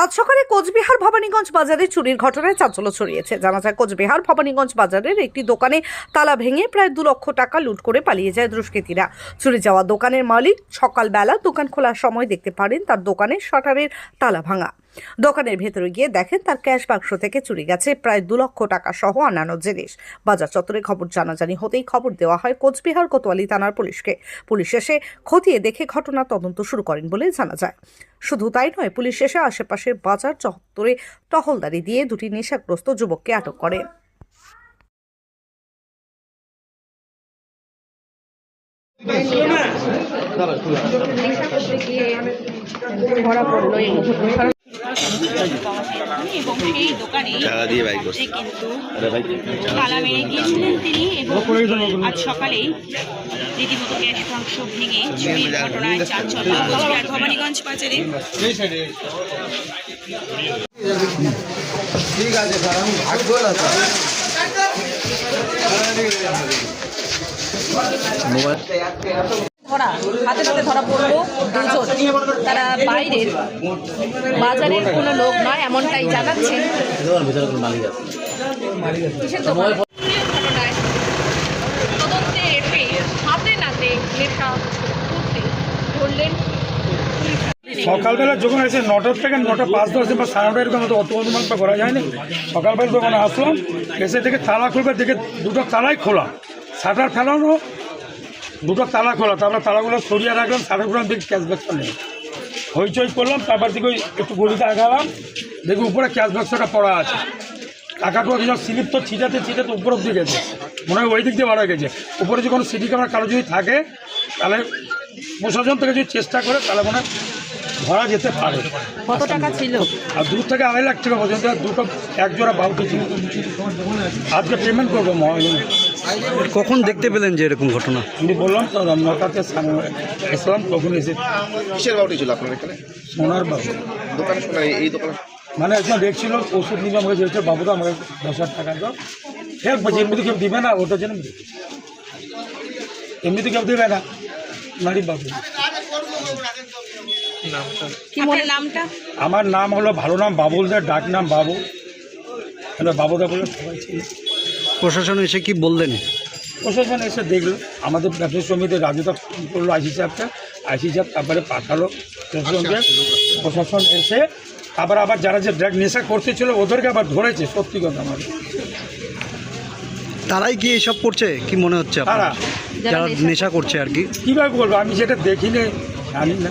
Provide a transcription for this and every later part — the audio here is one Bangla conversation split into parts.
সাত সকালে কোচবিহার ভবানীগঞ্জ বাজারে চুরির ঘটনায় চাঞ্চল্য ছড়িয়েছে। জানা যায়, কোচবিহার ভবানীগঞ্জ বাজারের একটি দোকানে তালা ভেঙে প্রায় দু লক্ষ টাকা লুট করে পালিয়ে যায় দুষ্কৃতীরা। চুরি যাওয়া দোকানের মালিক সকালবেলা দোকান খোলার সময় দেখতে পারেন তার দোকানের শাটারের তালা ভাঙা। দোকানের ভেতরে গিয়ে দেখেন তার ক্যাশ বাক্স থেকে চুরি গেছে প্রায় দু লক্ষ টাকা সহ অন্যান্য জিনিস। বাজার চত্বরে খবর জানাজানি হতেই খবর দেওয়া হয় কোচবিহার কোতোয়ালি থানার পুলিশকে। পুলিশ এসে খতিয়ে দেখে ঘটনা তদন্ত শুরু করেন বলে জানা যায়। শুধু তাই নয়, পুলিশ এসে আশেপাশের বাজার চত্বরে টহলদারি দিয়ে দুটি নেশাগ্রস্ত যুবককে আটক করে। ধরা পড়ল এই এবং সেই দোকানে কিন্তু তালা গিয়েছিলেন তিনি আজ সকালেই ভেঙে ঘটনায় চাঞ্চল্য কোচবিহার ভবানীগঞ্জ বাজারে ধরা হাতে হাতে ধরা পড়ল দুজন। তারা বাইরের বাজারের কোনো লোক নয়, এমনটাই জানাচ্ছেন সকালবেলা যখন এসে নটার থেকে নটা পাঁচ দশ বা সাড়ে নটা এরকম অত অনুমান করা যায়নি, সকালবেলা যখন আসলাম, এসে থেকে তালা খুলবে, দেখে দুটো তালাই খোলা। শাটার ফেলানো দুটো তালা খোলা তারপরে তালাগুলো সরিয়ে রাখলাম শাটারগুলো দেখি ক্যাশ চলে। হইচই করলাম, তারপর থেকে একটু গলিতে আগালাম, দেখি উপরে ক্যাশব্যাকটা পড়া আছে। টাকাটা কিছু স্লিপ তো ছিটাতে ছিটাতে উপর অব্দি গেছে। মনে হয় ওই দিক দিয়ে হয়ে গেছে। উপরে যখন সিটি ক্যামেরা কারও যদি থাকে, তাহলে প্রশাসন থেকে যদি চেষ্টা করে, তাহলে মনে হয় ধরা যেতে পারে। কত টাকা ছিল? আর দু থেকে আড়াই লাখ টাকা পর্যন্ত দুটো এক জোড়া বাউটি ছিল। আজকে পেমেন্ট করব মহাজনে কখন দেখতে পেলেন যে এরকম ঘটনা? আমি বললাম তো নটাতে এসলাম তখন এসে কিসের বাউটি ছিল আপনার এখানে? সোনার বাবু দোকানে শোনা এই দোকানে মানে একজন দেখছিল ওষুধ নিবে আমাকে যেহেতু বাবু তো আমাকে দশ হাজার টাকা দাও। বলছি এমনিতে কেউ দিবে না ওটার জন্য। এমনিতে কেউ দেবে না নারী বাবু। নামটা? আমার নাম হলো ভালো নাম বাবুল দা ডাক নাম বাবু। এটা বাবুদা বলে সবাই ছিল প্রশাসন এসে কি বললেন? প্রশাসন এসে দেখল আমাদের ব্যবসায়ী সমিতি রাজুদা ফোন করল আইসি সাহেবকে। আইসি সাহেব তারপরে পাঠালো প্রশাসনকে। প্রশাসন এসে আবার আবার যারা যে ড্রাগ নেশা করতেছিল ওদেরকে আবার ধরেছে সত্যি কথা আমার তারাই কি এইসব করছে? কি মনে হচ্ছে তারা। যারা নেশা করছে আর কি? কীভাবে বলব? আমি সেটা দেখিনি জানি না।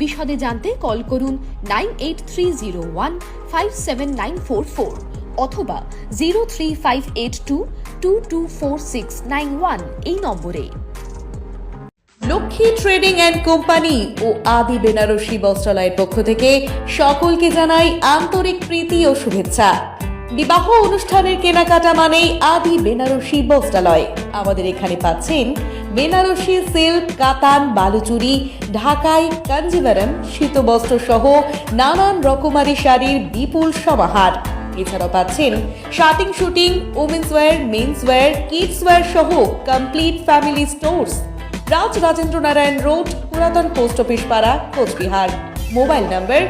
বিশদে জানতে কল করুন nine eight three zero one five seven nine four four অথবা zero three five eight two two two four six nine one এই নম্বরে। লক্ষ্মী ট্রেডিং অ্যান্ড কোম্পানি ও আদি বেনারসি বস্ত্রালয়ের পক্ষ থেকে সকলকে জানাই আন্তরিক প্রীতি ও শুভেচ্ছা। বিবাহ অনুষ্ঠানের কেনাকাটা মানেই আদি বেনারসি বস্ত্রালয় আমাদের এখানে পাচ্ছেন বেনারসি সিল্ক, কাতান, বালুচুরি, ঢাকাই কাঞ্জিভারম শীতবস্ত্র সহ নানান রকমারি শাড়ির বিপুল সমাহার। এছাড়াও পাচ্ছেন shirting suiting women's wear men's wear kids wear সহ complete family stores Raj Rajendra Narayan road, পুরাতন পোস্ট অফিস পাড়া, Coochbehar. Mobile number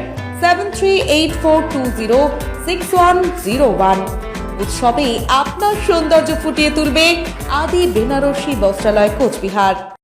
seven three eight four two zero six one zero one উৎসবে আপনার সৌন্দর্য ফুটিয়ে তুলবে আদি বেনারসি বস্ত্রালয় কোচবিহার।